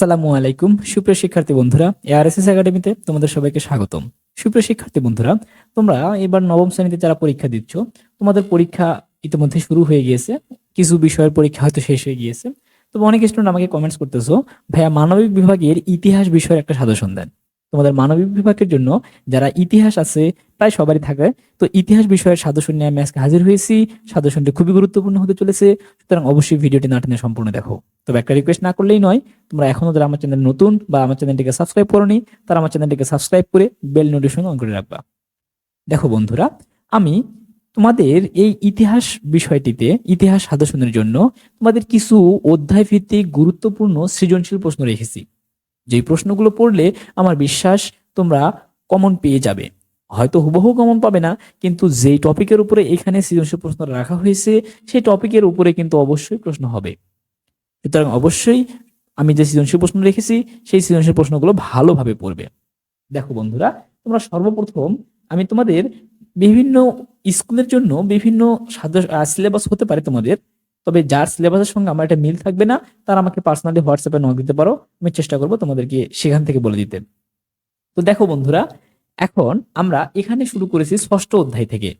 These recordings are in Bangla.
আসসালামু আলাইকুম। সুপ্রিয় শিক্ষার্থী বন্ধুরা এআরএসএস একাডেমিতে তোমাদের সবাইকে স্বাগতম। সুপ্রিয় শিক্ষার্থী বন্ধুরা, তোমরা এবার নবম শ্রেণীতে যারা পরীক্ষা দিচ্ছ, তোমাদের পরীক্ষা ইতিমধ্যে শুরু হয়ে গিয়েছে। কিছু বিষয়ের পরীক্ষা হয়তো শেষ হয়ে গিয়েছে। তবে অনেক স্টুডেন্ট আমাকে কমেন্টস করতেছো, ভাইয়া মানবিক বিভাগের ইতিহাস বিষয়ের একটা সাজেশন দেন। তোমাদের মানবিক বিভাগের জন্য যারা ইতিহাস আছে, প্রায় সবারই থাকে। তো ইতিহাস বিষয়ের সাজেশন নিয়ে আমি আজকে হাজির হয়েছি। সাজেশনটি খুবই গুরুত্বপূর্ণ হতে চলেছে। সুতরাং অবশ্যই ভিডিওটি না টেনে সম্পূর্ণ দেখো। তবে একটা রিকোয়েস্ট না করলেই নয়, তোমরা এখনও যারা আমার চ্যানেল নতুন বা আমার চ্যানেলটিকে সাবস্ক্রাইব করোনি, তারা আমার চ্যানেলটিকে সাবস্ক্রাইব করে বেল নোটিফিকেশন অন করে রাখবা। দেখো বন্ধুরা, আমি তোমাদের এই ইতিহাস বিষয়টিতে, ইতিহাস সাজেশনের জন্য তোমাদের কিছু অধ্যায় ভিত্তিক গুরুত্বপূর্ণ সৃজনশীল প্রশ্ন রেখেছি। যেই প্রশ্নগুলো পড়লে আমার বিশ্বাস তোমরা কমন পেয়ে যাবে। হয়তো হুবহু কমন পাবে না, কিন্তু যেই টপিকের উপরে এখানে সৃজনশীল প্রশ্ন রাখা হয়েছে, সেই টপিকের উপরে কিন্তু অবশ্যই প্রশ্ন হবে। সুতরাং অবশ্যই আমি যে সৃজনশীল প্রশ্ন রেখেছি সেই সৃজনশীল প্রশ্নগুলো ভালোভাবে পড়বে। দেখো বন্ধুরা, তোমরা সর্বপ্রথম আমি তোমাদের বিভিন্ন স্কুলের জন্য বিভিন্ন সিলেবাস হতে পারে তোমাদের তবে যার সিলেবাসের সঙ্গে আমার একটা মিল থাকবে না, তারা আমাকে পার্সোনালি হোয়াটসঅ্যাপে নক দিতে পারো। আমি চেষ্টা করব তোমাদেরকে সেখান থেকে বলে দিতে। তো দেখো বন্ধুরা, এখন আমরা এখানে শুরু করেছি ষষ্ঠ অধ্যায় থেকে।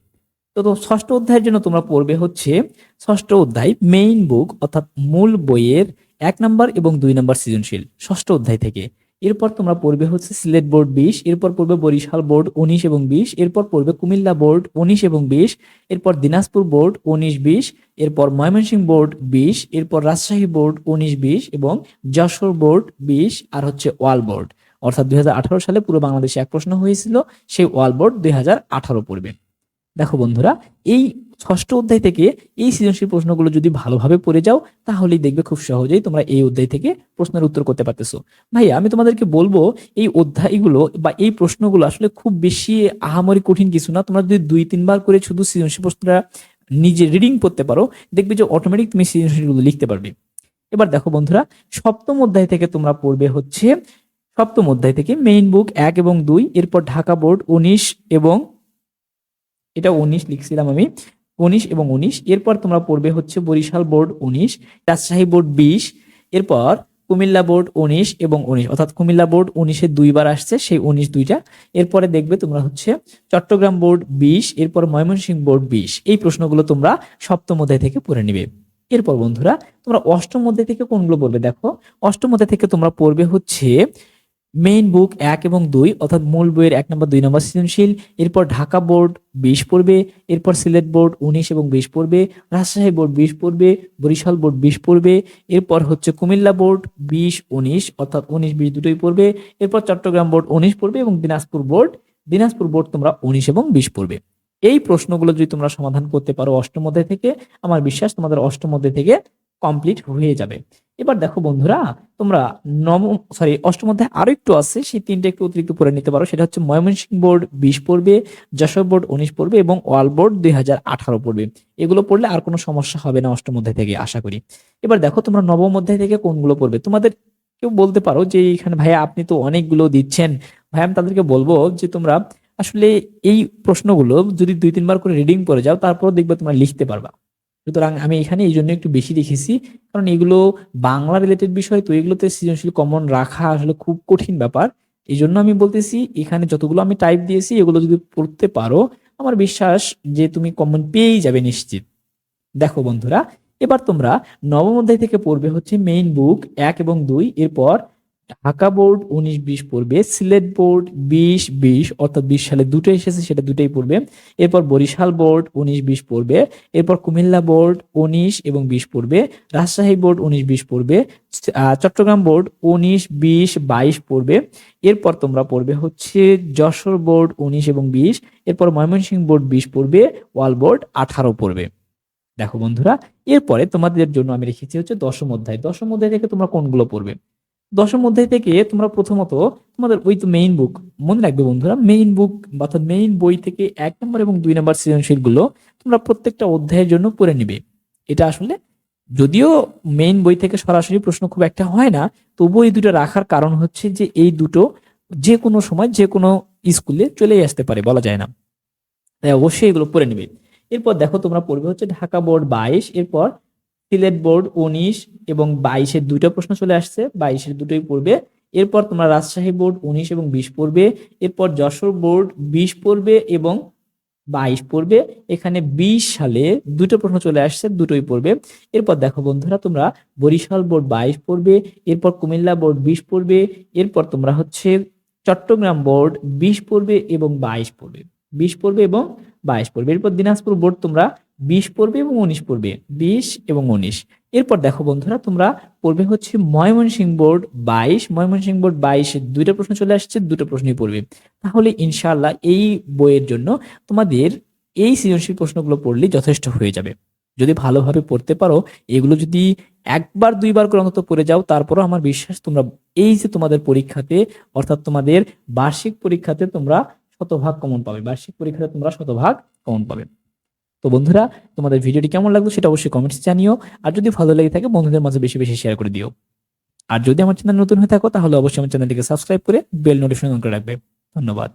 তো তো ষষ্ঠ অধ্যায়ের জন্য তোমরা পড়বে হচ্ছে ষষ্ঠ অধ্যায় মেইন বুক অর্থাৎ মূল বইয়ের এক নাম্বার এবং দুই নাম্বার সৃজনশীল। ষষ্ঠ অধ্যায় থেকে। এরপর তোমরা পড়বে হচ্ছে সিলেট বোর্ড বিশ, এরপর পড়বে বরিশাল বোর্ড উনিশ এবং বিশ, এরপর পড়বে কুমিল্লা বোর্ড উনিশ এবং বিশ, এরপর দিনাজপুর বোর্ড উনিশ বিশ, এরপর ময়মনসিংহ বোর্ড বিশ, এরপর রাজশাহী বোর্ড উনিশ বিশ এবং যশোর বোর্ড বিশ আর হচ্ছে ওয়াল বোর্ড। অর্থাৎ দুই হাজার আঠারো সালে পুরো বাংলাদেশে এক প্রশ্ন হয়েছিল, সেই ওয়াল বোর্ড দুই হাজার আঠারো পড়বে। দেখো বন্ধুরা, এই ষষ্ঠ অধ্যায় থেকে এই সৃজনশীল প্রশ্নগুলো যদি ভালোভাবে পড়ে যাও, তাহলেই দেখবে খুব সহজেই তোমরা এই অধ্যায় থেকে প্রশ্নের উত্তর করতে পারতেছো। ভাইয়া, আমি তোমাদেরকে বলব, এই অধ্যায়গুলো বা এই প্রশ্নগুলো আসলে খুব বেশি আহামরি কঠিন কিছু না। তোমরা যদি দুই, তিনবার করে শুধু সৃজনশীল প্রশ্নটা নিজে রিডিং করতে পারো, দেখবে যে অটোমেটিক তুমি সৃজনশীলগুলো লিখতে পারবে। এবার দেখো বন্ধুরা, সপ্তম অধ্যায় থেকে তোমরা পড়বে হচ্ছে, সপ্তম অধ্যায় থেকে মেইন বুক এক এবং দুই, এরপর ঢাকা বোর্ড উনিশ এবং, এটা উনিশ লিখছিলাম আমি উনিশ এবং উনিশ। এরপর তোমরা পড়বে হচ্ছে বরিশাল বোর্ড উনিশ, রাজশাহী বোর্ড বিশ, এরপর কুমিল্লা বোর্ড উনিশ এবং উনিশ। অর্থাৎ কুমিল্লা বোর্ড উনিশে দুইবার আসছে, সেই উনিশ দুইটা। এরপরে দেখবে তোমরা হচ্ছে চট্টগ্রাম বোর্ড বিশ, এরপর ময়মনসিংহ বোর্ড বিশ। এই প্রশ্নগুলো তোমরা সপ্তম অধ্যায় থেকে পড়ে নিবে। এরপর বন্ধুরা, তোমরা অষ্টম অধ্যায় থেকে কোনগুলো পড়বে দেখো? অষ্টম অধ্যায় থেকে তোমরা পড়বে হচ্ছে মেইন বুক এক এবং দুই, অর্থাৎ মূল বইয়ের এক নম্বর, দুই নম্বর সৃজনশীল। এরপর ঢাকা বোর্ড বিশ পড়বে, এরপর সিলেট বোর্ড উনিশ এবং বিশ পড়বে, রাজশাহী বোর্ড বিশ পড়বে, বরিশাল বোর্ড বিশ পড়বে, এরপর হচ্ছে কুমিল্লা বোর্ড বিশ, উনিশ, অর্থাৎ উনিশ, বিশ দুটোই পড়বে, এরপর চট্টগ্রাম বোর্ড উনিশ পড়বে এবং দিনাজপুর বোর্ড দিনাজপুর বোর্ড তোমরা উনিশ এবং বিশ পড়বে। এই প্রশ্নগুলো যদি তোমরা সমাধান করতে পারো অষ্টম অধ্যায় থেকে, আমার বিশ্বাস তোমাদের অষ্টম অধ্যায় থেকে কমপ্লিট হয়ে যাবে। এবার দেখো বন্ধুরা, তোমরা নবম সরি অষ্টম অধ্যায় আরও একটু আছে, সেই তিনটা একটু অতিরিক্ত পড়ে নিতে পারো। সেটা হচ্ছে ময়মনসিংহ বোর্ড বিশ পড়বে, যশোর বোর্ড উনিশ পড়বে এবং ওয়াল বোর্ড দুই হাজার আঠারো পড়বে। এগুলো পড়লে আর কোনো সমস্যা হবে না অষ্টম অধ্যায় থেকে, আশা করি। এবার দেখো তোমরা নবম অধ্যায় থেকে কোনগুলো পড়বে? তোমাদের কেউ বলতে পারো যে এখানে ভাইয়া, আপনি তো অনেকগুলো দিচ্ছেন। ভাই আমি তাদেরকে বলব যে তোমরা আসলে এই প্রশ্নগুলো যদি দুই তিনবার করে রিডিং করে যাও তারপর দেখবে তোমরা লিখতে পারবা। সুতরাং আমি এখানে এই জন্য একটু বেশি লিখেছি কারণ এগুলো বাংলা রিলেটেড বিষয়, তো এগুলোতে সৃজনশীল কমন রাখা আসলে খুব কঠিন ব্যাপার। এই জন্য আমি বলতেছি, এখানে যতগুলো আমি টাইপ দিয়েছি, এগুলো যদি পড়তে পারো, আমার বিশ্বাস যে তুমি কমন পেয়েই যাবে নিশ্চিত। দেখো বন্ধুরা, এবার তোমরা নবম অধ্যায় থেকে পড়বে হচ্ছে মেইন বুক এক এবং দুই, এরপর ঢাকা বোর্ড উনিশ বিশ পড়বে, সিলেট বোর্ড বিশ বিশ, অর্থাৎ বিশ সালে দুটো এসেছে, সেটা দুটোই পড়বে। এরপর বরিশাল বোর্ড উনিশ বিশ পড়বে, এরপর কুমিল্লা বোর্ড উনিশ এবং বিশ পড়বে, রাজশাহী বোর্ড উনিশ বিশ পড়বে চট্টগ্রাম বোর্ড উনিশ বিশ বাইশ পড়বে। এরপর তোমরা পড়বে হচ্ছে যশোর বোর্ড উনিশ এবং বিশ, এরপর ময়মনসিংহ বোর্ড বিশ পড়বে, ওয়াল বোর্ড আঠারো পড়বে। দেখো বন্ধুরা, এরপরে তোমাদের জন্য আমি রেখেছি হচ্ছে দশম অধ্যায়। দশম অধ্যায় থেকে তোমরা কোনগুলো পড়বে? দশম অধ্যায় থেকে তোমরা প্রথমত তোমাদের ওই তো মেইন বুক মনে রাখবে বন্ধুরা মেইন বুক অর্থাৎ মেইন বই থেকে এক নম্বর এবং দুই নম্বর সৃজনশীলগুলো তোমরা প্রত্যেকটা অধ্যায়ের জন্য পড়ে নিবে। এটা আসলে যদিও মেইন বই থেকে সরাসরি প্রশ্ন খুব একটা হয় না, তবুও এই দুটো রাখার কারণ হচ্ছে যে এই দুটো যে কোনো সময় যে কোনো স্কুলে চলেই আসতে পারে, বলা যায় না। তাই অবশ্যই এগুলো পড়ে নিবে। এরপর দেখো তোমরা পড়বে হচ্ছে ঢাকা বোর্ড বাইশ, এরপর সিলেট বোর্ড উনিশ এবং বাইশের দুইটা প্রশ্ন চলে আসছে, বাইশের দুটোই পড়বে। এরপর তোমরা রাজশাহী বোর্ড উনিশ এবং বিশ পড়বে, এরপর যশোর বোর্ড বিশ পড়বে এবং বাইশ পড়বে। এখানে বিশ সালে দুটো প্রশ্ন চলে আসছে, দুটোই পড়বে। এরপর দেখো বন্ধুরা, তোমরা বরিশাল বোর্ড বাইশ পড়বে, এরপর কুমিল্লা বোর্ড বিশ পড়বে, এরপর তোমরা হচ্ছে চট্টগ্রাম বোর্ড বিশ পড়বে এবং বাইশ পড়বে। বিশ পড়বে এবং বাইশ পড়বে। এরপর দিনাজপুর বোর্ড তোমরা বিশ পড়বে এবং উনিশ পড়বে। বিশ এবং উনিশ। এরপর দেখো বন্ধুরা, তোমরা পড়বে হচ্ছে ময়মনসিংহ বোর্ড বাইশ। ময়মনসিংহ বোর্ড বাইশ দুইটা প্রশ্ন চলে আসছে, দুটো প্রশ্নই পড়বে। তাহলে ইনশাআল্লাহ এই বইয়ের জন্য তোমাদের এই সৃজনশীল প্রশ্নগুলো পড়লেই যথেষ্ট হয়ে যাবে। যদি ভালোভাবে পড়তে পারো, এগুলো যদি একবার দুইবার করে অন্তত পড়ে যাও, তারপরও আমার বিশ্বাস তোমরা এই যে তোমাদের পরীক্ষাতে, অর্থাৎ তোমাদের বার্ষিক পরীক্ষাতে তোমরা শতভাগ কমন পাবে। বার্ষিক পরীক্ষাতে তোমরা শতভাগ কমন পাবে। তো বন্ধুরা, তোমাদের ভিডিওটি কেমন লাগল সেটা অবশ্যই কমেন্টস জানিও। আর যদি ভালো লেগে থাকে, বন্ধুদের মাঝে বেশি বেশি শেয়ার করে দিও। আর যদি আমার চ্যানেল নতুন হয়ে থাকো, তাহলে অবশ্যই আমার চ্যানেলটিকে সাবস্ক্রাইব করে বেল নোটিফিকেশন অন করে রাখবে। ধন্যবাদ।